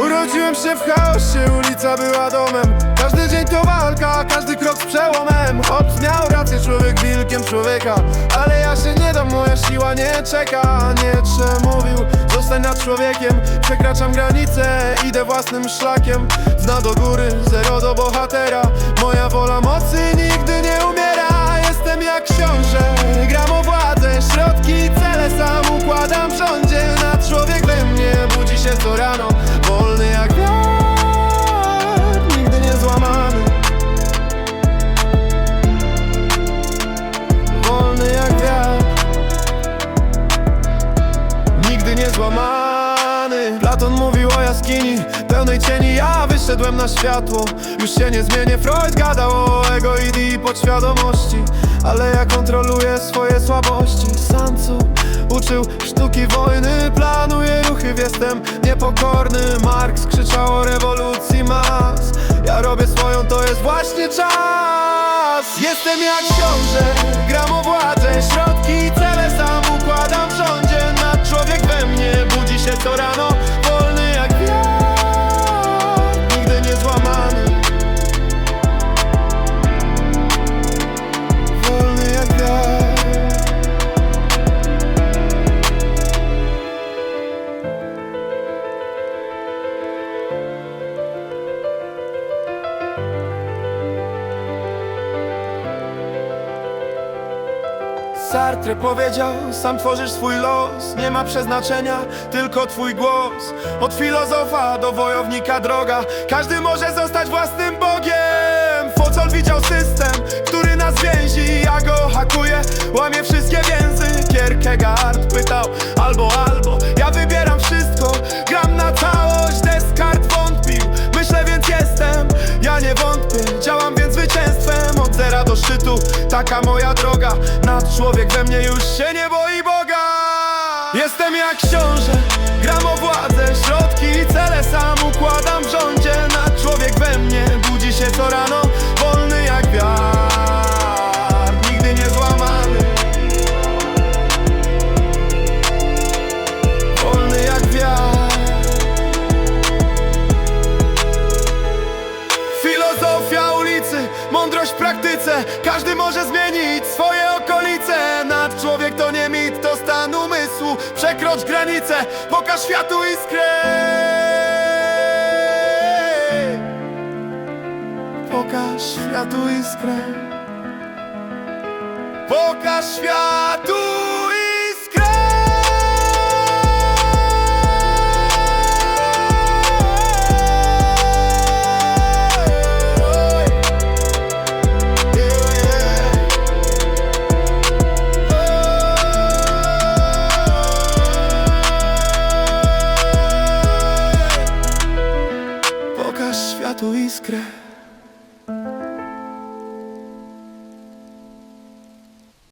Urodziłem się w chaosie, ulica była domem. Każdy dzień to walka, każdy krok z przełomem. Hobbes miał rację, człowiek wilkiem człowieka. Ale ja się nie dam, moja siła nie czeka. Nie mówił, zostań nad człowiekiem. Przekraczam granice, idę własnym szlakiem. Dna do góry, zero do bohatera. Moja wola mocy nigdy nie umiera. Jestem jak książę, gram o władzę. Środki, cele sam układam w rządzie. Nad człowiek we mnie budzi się co rano Platon mówił o jaskini Pełnej cieni. Ja wyszedłem na światło. Już się nie zmienię. Freud gadał o ego i podświadomości. Ale ja kontroluję swoje słabości. Sansu uczył sztuki wojny. Planuję ruchy, jestem niepokorny. Marx krzyczał o rewolucji mas. Ja robię swoją, to jest właśnie czas. Jestem jak książę, gram o władzę Środki, budzi się Sartre powiedział, sam tworzysz swój los. Nie ma przeznaczenia, tylko twój głos. Od filozofa do wojownika droga. Każdy może zostać własnym Bogiem. Focol widział system, który nas więzi. Ja go hakuję, łamię taka moja droga Nad człowiek we mnie już się nie boi Boga. Jestem jak książę, gram mądrość w praktyce. Każdy może zmienić swoje okolice. Nad człowiek to nie mit, to stan umysłu. Przekrocz granicę, pokaż światu iskrę. Pokaż światu iskrę. Pokaż światu Pokaż światu iskrę